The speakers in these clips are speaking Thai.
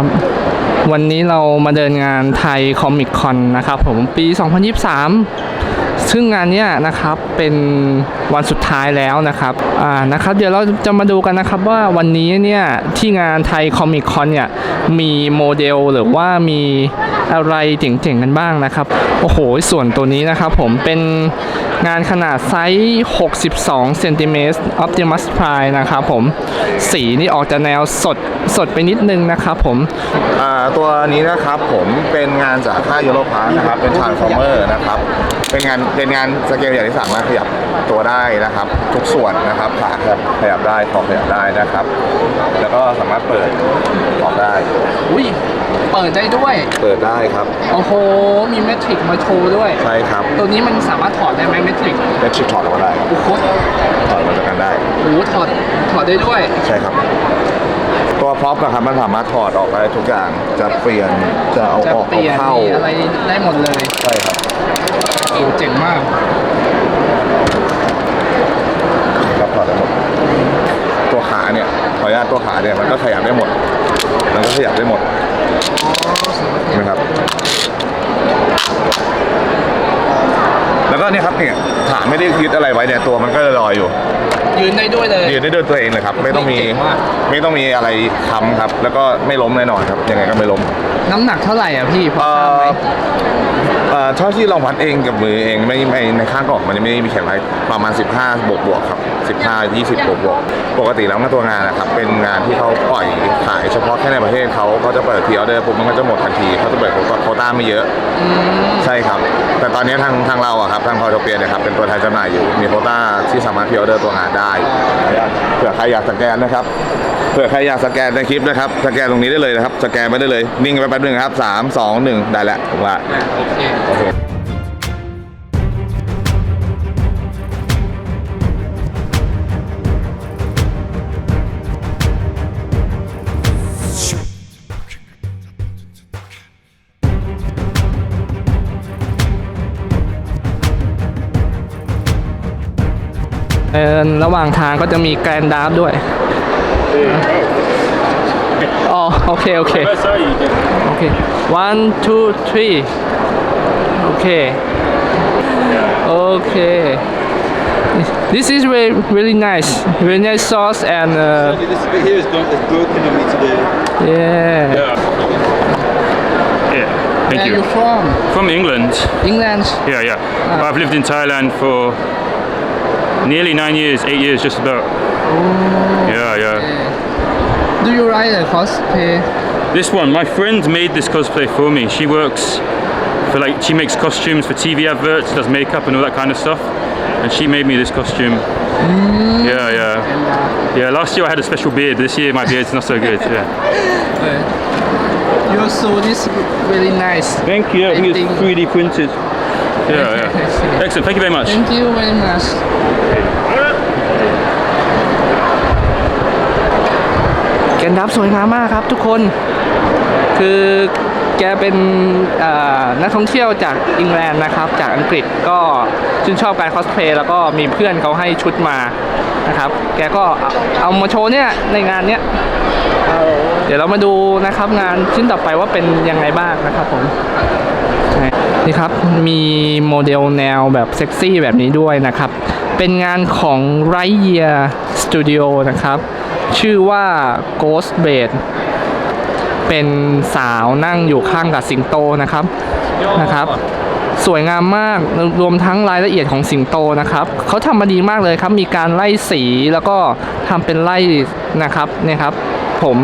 ครับ วันนี้เรามาเดินงานไทยคอมิคคอนนะครับผมปี 2023 ซึ่งงานเนี้ยนะครับเป็นวันสุดท้ายแล้วนะครับอ่านะครับ เดี๋ยวเราจะมาดูกันนะครับว่าวันนี้เนี่ยที่งานไทยคอมิคคอนเนี่ยมีโมเดลหรือว่ามี อะไรเจ๋งๆกันบ้างนะครับ โอ้โห ส่วนตัวนี้นะครับผมเป็นงานขนาดไซส์ 62เซนติเมตร Optimus Prime นะครับผม สีนี่ออกจะแนวสดสดไปนิดนึงนะครับผม ตัวนี้นะครับผมเป็นงานจากค่ายยูโรพาร์นะครับ เป็นทรานส์ฟอร์เมอร์นะครับ เป็นงานเป็นงานสเกลใหญ่ที่สามารถขยับตัวได้นะครับ ทุกส่วนนะครับขาขยับได้คอขยับได้นะครับ แล้วก็สามารถเปิดออกได้อุ้ย เปิดได้ด้วย เปิดได้ครับ โอ้โห มีเมทริกมาโชว์ด้วย ใช่ครับ ตัวนี้มันสามารถถอดได้ไหมเมทริกเป็นชิปถอดออกมาได้ครับโอ้โหถอดมาจากกันได้โอ้โหถอด ถอดได้ด้วย ใช่ครับ ตัวพร็อพนะครับมันสามารถถอดออกได้ทุกอย่าง จะเปลี่ยน จะเอาจะออกเปเอาลี่ยนเข้า มีอะไรได้หมดเลย ใช่ครับ โอ้เจ๋งมาก ครับถอดได้หมด ตัวขาเนี่ย ขออนุญาตตัวขาเนี่ยมันก็ขยับได้หมด มันก็ขยับได้หมด นะครับ แล้วก็เนี่ยครับเนี่ยขาไม่ได้คิดอะไรไว้เนี่ยตัวมันก็ลอยอยู่ ยืนได้ด้วยเลย ยืนได้ด้วยตัวเองเลยครับ ไม่ต้องมีเก่งมากไม่ต้องมีอะไรค้ำครับ แล้วก็ไม่ล้มแน่นอนครับ ยังไงก็ไม่ล้ม น้ำหนักเท่าไหร่อะพี่พอเอ่ทราบไหมอเอ่อเท่าที่เราวัดเองกับมือเองไม่ไม่ในข้างกล่องมันไม่ได้มีเขียนไว้ประมาณ 15 บวกบวกครับ 15 20บวกบวกปกติแล้วงานตัวงานนะครับเป็นงานที่เขาปล่อยขายเฉพาะแค่ในประเทศเขาเขาจะเปิดทีออเดอร์ปุ๊บมันก็จะหมดทันทีเขาจะเปิดโควต้าไม่เยอะใช่ครับ แต่ตอนนี้ทางทางเราอะครับทางพอโตเปียเนี่ยครับเป็นตัวแทนจำหน่ายอยู่มีโควต้าที่สามารถพิออเดอร์ตัวงานได้เผื่อใครอยากสแกนนะครับเผื่อใครอยากสแกนในคลิปนะครับสแกนตรงนี้ได้เลยนะครับสแกนไปได้เลยนิ่งไปแป๊บหนึงครับสามสองหนึ่งได้แล้วผมว่าอะโอเค เค เดินระหว่างทางก็จะมีแกรนด์ดาร์ฟด้วย อ๋อ โอเค โอเค โอเค one two three โอเค โอเค This is very really nice very nice sauce and uh, This bit here is done, is broken and needs to be. yeah Yeah. Thank Where are you. you from From England. England Yeah, yeah. I've lived in Thailand for nearly nine years, eight years, just about. Oh, yeah, yeah. Do you ride the cosplay This one, my friend made this cosplay for me. She works for like, she makes costumes for TV adverts, does makeup and all that kind of stuff. And she made me this costume. Mm. Yeah, yeah. Yeah, last year I had a special beard. This year my beard's not so good. Yeah. Your suit is really nice Thank you. I think it's 3D printed. Yeah, yeah. Excellent. Thank you very much. Thank you very much แกนดับสวยงามมากครับทุกคน คือแกเป็นเอ่อนักท่องเที่ยวจากอังกฤษนะครับ จากอังกฤษก็ชื่นชอบการคอสเพลย์แล้วก็มีเพื่อนเขาให้ชุดมานะครับ แกก็เอาเอามาโชว์เนี่ยในงานเนี้ยเดี๋ยวเรามาดูนะครับงานชิ้นต่อไปว่าเป็นยังไงบ้างนะครับผม นี่ครับ มีโมเดลแนวแบบเซ็กซี่แบบนี้ด้วยนะครับ เป็นงานของ Right Year Studio นะครับ ชื่อว่า Ghost b a d เป็นสาวนั่งอยู่ข้างกับสิงโตนะครับนะครับ สวยงามมากรวมทั้งรายละเอียดของสิงโตนะครับเขาทำมาดีมากเลยครับ มีการไล่สีแล้วก็ทำเป็นไล่นะครับเนี่ยครับ ผม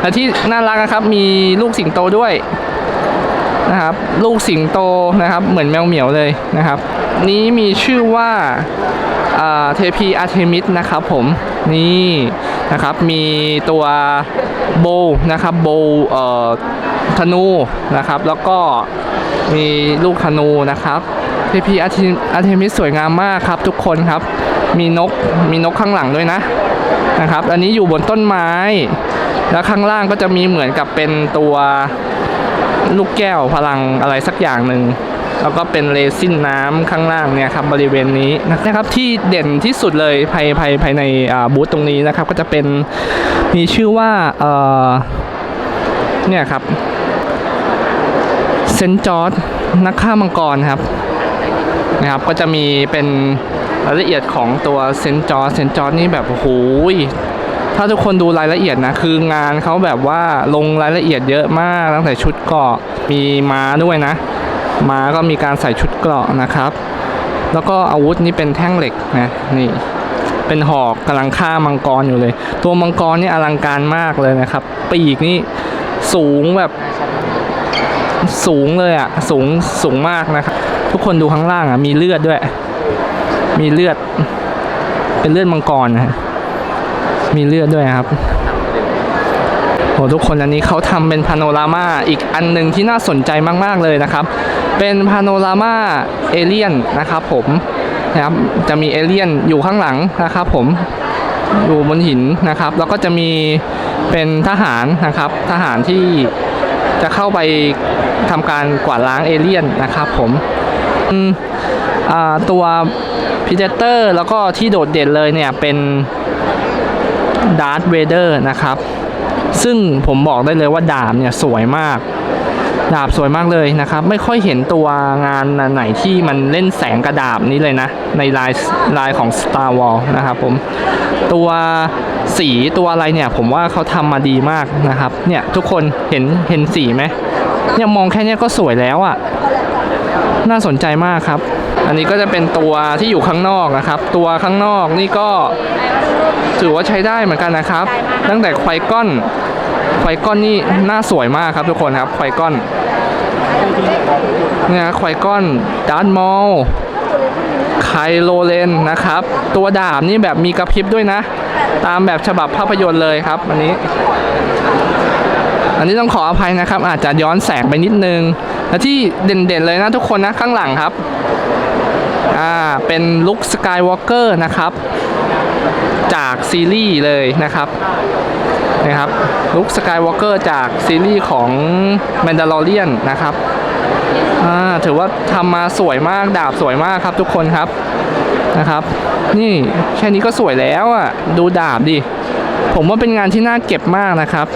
และที่น่ารักนะครับ มีลูกสิงโตด้วย นะครับลูกสิงโตนะครับเหมือนแมวเหมียวเลยนะครับ นี้มีชื่อว่าเทพีอาร์เทมิสนะครับผมนี่นะครับมีตัวโบนะครับโบเอ่อธนูนะครับ แล้วก็มีลูกธนูนะครับเทพีอาร์เทมิสสวยงามมากครับทุกคนครับมีนกมีนกข้างหลังด้วยนะนะครับ อันนี้อยู่บนต้นไม้ แล้วข้างล่างก็จะมีเหมือนกับเป็นตัว ลูกแก้วพลังอะไรสักอย่างหนึ่งแล้วก็เป็นเรซินน้ำข้างล่างเนี่ยครับบริเวณนี้นะครับที่เด่นที่สุดเลยภายภายภายในอ่าบูธตรงนี้นะครับก็จะเป็นมีชื่อว่าเออเนี่ยครับเซนจอร์ดนักฆ่ามังกรครับนะครับก็จะมีเป็นรายละเอียดของตัวเซนจอร์เซนจอร์นี่แบบโอ้โห ถ้าทุกคนดูรายละเอียดนะคืองานเขาแบบว่าลงรายละเอียดเยอะมากตั้งแต่ชุดเกราะมีม้าด้วยนะ ม้าก็มีการใส่ชุดเกราะนะครับ แล้วก็อาวุธนี่เป็นแท่งเหล็กนะนี่เป็นหอกกำลังฆ่ามังกรอยู่เลย ตัวมังกรนี่อลังการมากเลยนะครับ ปีกนี่สูงแบบสูงเลยอะสูงสูงมากนะครับ ทุกคนดูข้างล่างอะมีเลือดด้วย มีเลือด เป็นเลือดมังกรนะฮะ มีเลือดด้วยครับโหทุกคนอันนี้เขาทำเป็นพาโนรามาอีกอันหนึ่งที่น่าสนใจมากๆเลยนะครับ เป็นพาโนรามาเอเลียนนะครับผมนะครับจะมีเอเลียนอยู่ข้างหลังนะครับผมอยู่บนหินนะครับ แล้วก็จะมีเป็นทหารนะครับ ทหารที่จะเข้าไปทำการกวาดล้างเอเลี่ยนนะครับผมตัวพิเดเตอร์แล้วก็ที่โดดเด่นเลยเนี่ยเป็น ดาร์ธเวเดอร์นะครับ ซึ่งผมบอกได้เลยว่าดาบเนี่ยสวยมาก ดาบสวยมากเลยนะครับ ไม่ค่อยเห็นตัวงานไหนที่มันเล่นแสงกระดาบนี้เลยนะ ในลายลายของ Star Wars นะครับผม ตัวสีตัวอะไรเนี่ย ผมว่าเขาทำมาดีมากนะครับ เนี่ยทุกคนเห็นเห็นสีไหมเนี่ยมองแค่เนี้ยก็สวยแล้วอะ่ะ น่าสนใจมากครับ อันนี้ก็จะเป็นตัวที่อยู่ข้างนอกนะครับ ตัวข้างนอกนี่ก็ ถือว่าใช้ได้เหมือนกันนะครับ ตั้งแต่ไควก้อนไควก้อนนี่น่าสวยมากครับทุกคนครับไควก้อนเนี่ยไควก้อนดาร์ดมอลไคโลเลนนะครับ ตัวดาบนี่แบบมีกระพริบด้วยนะ ตามแบบฉบับภาพยนตร์เลยครับ อันนี้ อันนี้ต้องขออภัยนะครับ อาจจะย้อนแสงไปนิดนึงและที่เด่นๆเลยนะทุกคนนะข้างหลังครับ อ่า เป็นลุคสกายวอล์กเกอร์นะครับ จากซีรีส์เลยนะครับนะครับลุคสกายวอล์กเกอร์จากซีรีส์ของ Mandalorian นะครับถือว่าทำมาสวยมากดาบสวยมากครับทุกคนครับนะครับ นี่แค่นี้ก็สวยแล้วอะดูดาบดิผมว่าเป็นงานที่น่าเก็บมากนะครับ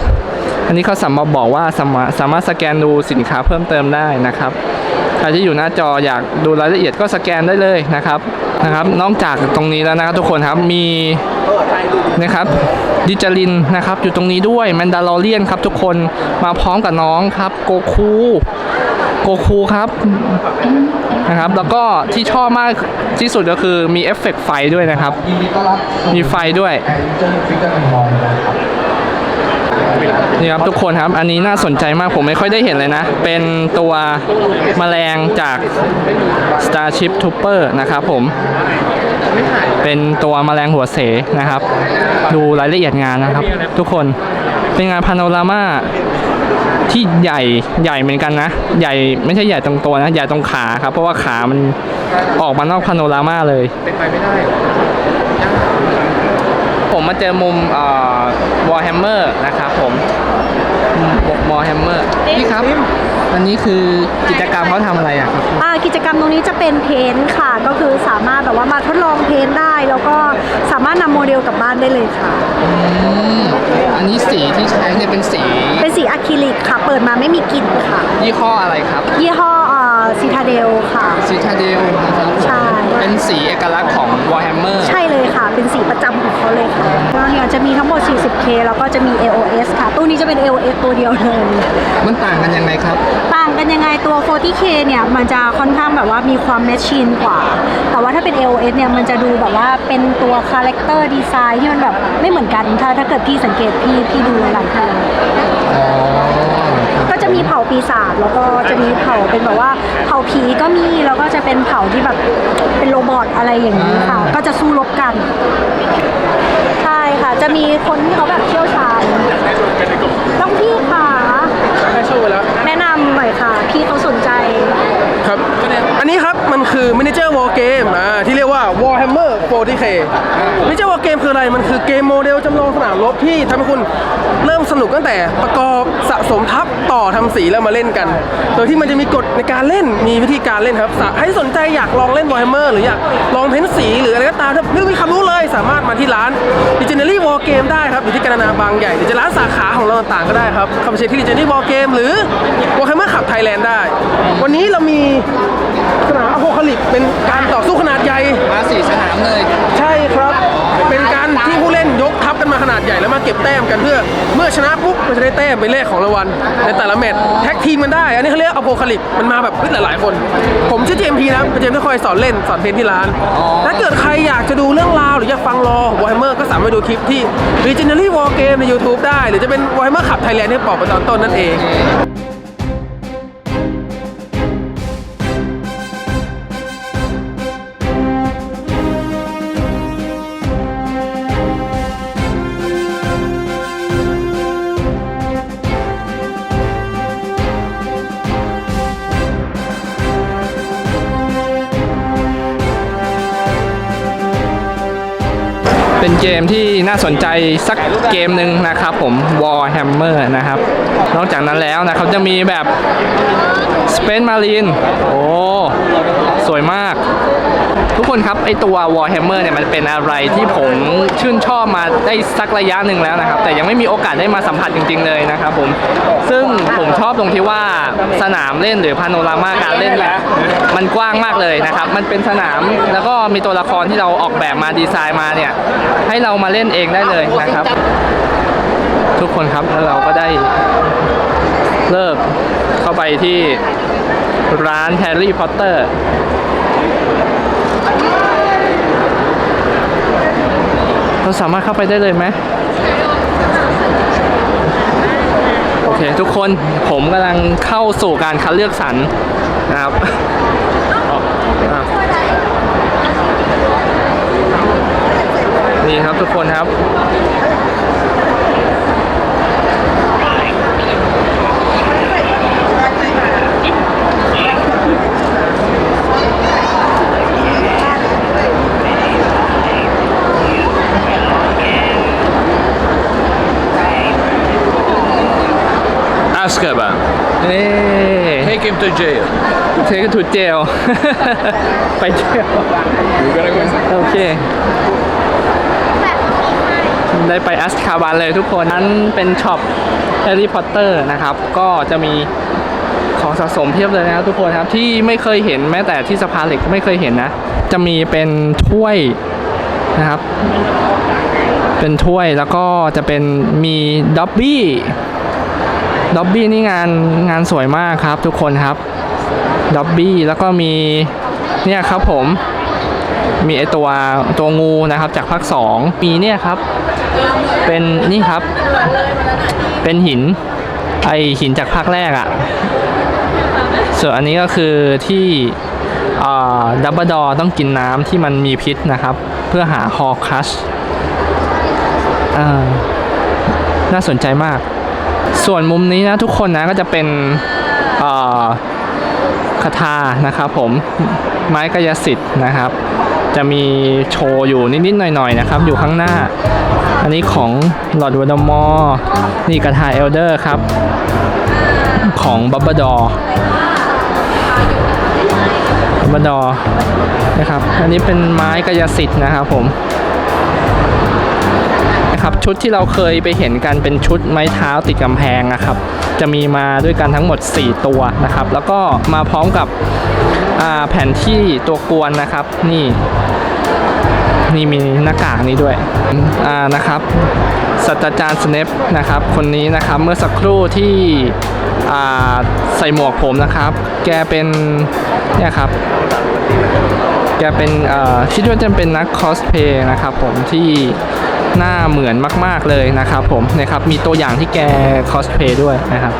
อันนี้เขาสามารถบอกว่าสามารถสามารถสแกนดูสินค้าเพิ่มเติมได้นะครับใครที่อยู่หน้าจออยากดูรายละเอียดก็สแกนได้เลยนะครับ นะครับ นอกจากตรงนี้แล้วนะครับทุกคนครับมีนะครับดิจารินนะครับ อยู่ตรงนี้ด้วยแมนดาลอเรียนครับทุกคนมาพร้อมกับน้องครับโกคูโกคูครับนะครับแล้วก็ที่ชอบมากที่สุดก็คือมีเอฟเฟกต์ไฟด้วยนะครับ มีไฟด้วย นี่ครับทุกคนครับ อันนี้น่าสนใจมากผมไม่ค่อยได้เห็นเลยนะ เป็นตัวแมลงจาก Starship Trooper นะครับผม เป็นตัวแมลงหัวเสนะครับ ดูรายละเอียดงานนะครับ ทุกคน เป็นงานพาโนรามาที่ใหญ่ใหญ่เหมือนกันนะ ใหญ่ไม่ใช่ใหญ่ตรงตัวนะ ใหญ่ตรงขาครับ เพราะว่าขามันออกมานอกพาโนรามาเลย เป็นไปไม่ได้ มมาเจอมุมเอ่อวอลแฮมเมอร์นะครับผมวอลแฮมเมอร์พี่ครับ อันนี้คือกิจกรรมเขาทำอะไรอะครับอ่ากิจกรรมตรงนี้จะเป็นเพ้นท์ค่ะ ก็คือสามารถแบบว่ามาทดลองเพ้นท์ได้ แล้วก็สามารถนำโมเดลกลับบ้านได้เลยค่ะอันนี้สีที่ใช้เนี่ยเป็นสีเป็นสีอะคริลิกค่ะ เปิดมาไม่มีกลิ่นค่ะ ยี่ห้ออะไรครับ ยี่ห้อ ซีทาเดลค่ะซีทาเดลนะครับใช่ เป็นสีเอกลักษณ์ของ Warhammer ใช่เลยค่ะ เป็นสีประจำของเขาเลยค่ะก็เนี่ยจะมีทั้งหมด 40K แล้วก็จะมี AOS ค่ะ ตู้นี้จะเป็น AOS ตัวเดียวเลย มันต่างกันยังไงครับ ต่างกันยังไงตัว 40K เนี่ยมันจะค่อนข้างแบบว่ามีความแมชชีนกว่า แต่ว่าถ้าเป็น AOS เนี่ยมันจะดูแบบว่าเป็นตัวคาแรคเตอร์ดีไซน์ที่มันแบบไม่เหมือนกัน ถ้าถ้าเกิดพี่สังเกตพี่พี่ดูหลายทีก็จะ มีเผ่าปีศาจแล้วก็จะมีเผ่าเป็นแบบว่าเผ่าผีก็มีแล้วก็จะเป็นเผ่าที่แบบเป็นโรบอทอะไรอย่างนี้ค่ะ ก็จะสู้รบกันใช่ค่ะ จะมีคนที่เขาแบบเชี่ยวชาญต้องพี่ค่ะแนะนำหน่อยค่ะ พี่เขาสนใจครับ อันนี้ครับมันคือ Miniature War Game อ่าที่เรียกว่า Warhammer 40K Miniature War Game คืออะไร มันคือเกมโมเดลจำลองสนามรบที่ทำให้คุณ เริ่มสนุกตั้งแต่ประกอบสะสมทัพต่อทำสีแล้วมาเล่นกัน โดยที่มันจะมีกฎในการเล่นมีวิธีการเล่นครับสะให้สนใจอยากลองเล่น Warhammer หรืออยากลองเพ้นสีหรืออะไรก็ตามถ้าไม่มีความรู้เลยสามารถมาที่ร้าน Legendary War Game ได้ครับอยู่ที่กาญจนาบางใหญ่หรือจะร้านสาขาของเราต่างๆก็ได้ครับเข้าไปเช็คที่ Legendary War Game หรือ Warhammer Club Thailand ได้ วันนี้เรามีสนามอโพคาลิปเป็นการต่อสู้ขนาดใหญ่มาสี่สนามเลย ใช่ครับเป็น การที่ผู้เล่นยกทัพกันมาขนาดใหญ่แล้วมาเก็บแต้มกันเพื่อ เมื่อชนะปุ๊บมันจะได้แต้มไปแลกของรางวัลในแต่ละแมตช์แท็กทีมกันได้ อันนี้เขาเรียกอโพคาลิปมันมาแบบเฮ้ยหลายๆคน ผมชื่อเจมพีนะเป็นเจมที่คอยสอนเล่นสอนเพนที่ร้าน ถ้าเกิดใครอยากจะดูเรื่องราวหรืออยากฟังรอ Warhammer ก็สามารถดูคลิปที่ Legendary War Game ใน YouTube ได้ หรือจะเป็น Warhammer Club Thailand ที่บอกไปตอนต้นนั่นเอง มที่น่าสนใจสักเกมหนึ่งนะครับผม Warhammer นะครับ นอกจากนั้นแล้วนะครับจะมีแบบ Space Marine โอ้ สวยมาก ทุกคนครับไอตัว Warhammer เนี่ยมันเป็นอะไรที่ผมชื่นชอบมาได้สักระยะหนึ่งแล้วนะครับ แต่ยังไม่มีโอกาสได้มาสัมผัสจริง ๆ เลยนะครับผมซึ่งผมชอบตรงที่ว่าสนามเล่นหรือพาโนรามาการเล่นเนี่ยมันกว้างมากเลยนะครับ มันเป็นสนามแล้วก็มีตัวละครที่เราออกแบบมาดีไซน์มาเนี่ยให้เรามาเล่นเองได้เลยนะครับ ทุกคนครับแล้วเราก็ได้เลิกเข้าไปที่ร้านแฮร์รี่พอตเตอร์ เราสามารถเข้าไปได้เลยไหมโอเคทุกคนผมกำลังเข้าสู่การคัดเลือกสรรนะครับนี่ครับทุกคนครับ Azkaban. เอ้ Take him to jail. เทคทูเจลไปเจล You're gonna go inside. โอเค ได้ไปอัสคาบันเลยทุกคนนั้นเป็นช็อปแฮร์รี่พอตเตอร์นะครับ ก็จะมีของสะสมเพียบเลยนะครับทุกคนครับ ที่ไม่เคยเห็นแม้แต่ที่สภาเหล็กก็ไม่เคยเห็นนะ จะมีเป็นถ้วยนะครับ เป็นถ้วยแล้วก็จะเป็นมีด็อบบี้ ด็อบบี้นี่งานงานสวยมากครับทุกคนครับด็อบบี้แล้วก็มีเนี่ยครับผมมีไอตัวตัวงูนะครับจากภาค2มีเนี่ยครับ เป็นนี่ครับ เป็นหินไอหินจากภาคแรกอะ่ะ ส่วนอันนี้ก็คือที่ดับเบิลดอต้องกินน้ำที่มันมีพิษนะครับ เพื่อหาฮอคัชน่าสนใจมาก ส่วนมุมนี้นะทุกคนนะก็จะเป็นคาถานะครับผมไม้กายสิทธิ์นะครับ จะมีโชว์อยู่นิดๆหน่อยๆนะครับ อยู่ข้างหน้า อันนี้ของหลอดวดมอนี่กระทาเอลเดอร์ครับ ของบับเบดอบับเบดอนะครับ อันนี้เป็นไม้กายสิทธิ์นะครับผม นะครับ ชุดที่เราเคยไปเห็นกันเป็นชุดไม้เท้าติดกำแพงนะครับ จะมีมาด้วยกันทั้งหมด 4 ตัวนะครับ แล้วก็มาพร้อมกับแผนที่ตัวกวนนะครับ นี่นี่มีหน้ากากนี้ด้วยอ่านะครับศาสตราจารย์สเนปนะครับคนนี้นะครับเมื่อสักครู่ที่ใส่หมวกผมนะครับ แกเป็นเนี่ยครับแกเป็นเอ่อคิดว่าจะเป็นนักคอสเพย์นะครับผมที่ หน้าเหมือนมาก ๆเลยนะครับผมนะครับมีตัวอย่างที่แกคอสเพย์ด้วยนะครับ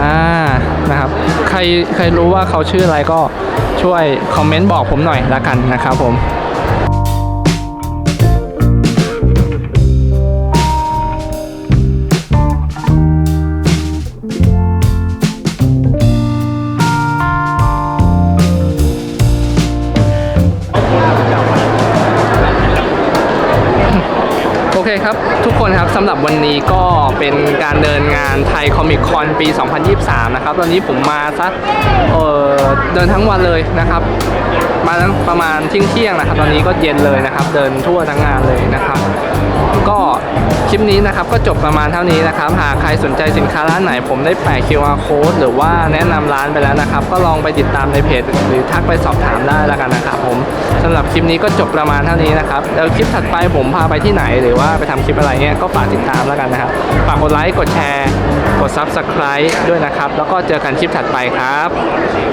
อ่านะครับใครใครรู้ว่าเขาชื่ออะไรก็ช่วยคอมเมนต์บอกผมหน่อยละกันนะครับผม เคครับ ทุกคนครับสำหรับวันนี้ก็เป็นการเดินงานไทยคอมิคคอนปี 2023 นะครับ ตอนนี้ผมมาสักเออเดินทั้งวันเลยนะครับ มาตั้งประมาณเที่ยงเที่ยงๆนะครับ ตอนนี้ก็เย็นเลยนะครับ เดินทั่วทั้งงานเลยนะครับ ก็ คลิปนี้นะครับก็จบประมาณเท่านี้นะครับ หากใครสนใจสินค้าร้านไหนผมได้แปะ QR code หรือว่าแนะนำร้านไปแล้วนะครับ ก็ลองไปติดตามในเพจ หรือทักไปสอบถามได้แล้วกันนะครับผมสำหรับคลิปนี้ก็จบประมาณเท่านี้นะครับแล้วคลิปถัดไปผมพาไปที่ไหน หรือว่าไปทำคลิปอะไรเงี้ยก็ฝากติดตามแล้วกันนะครับฝากกดไลค์กดแชร์ กด Subscribe ด้วยนะครับ แล้วก็เจอกันคลิปถัดไปครับ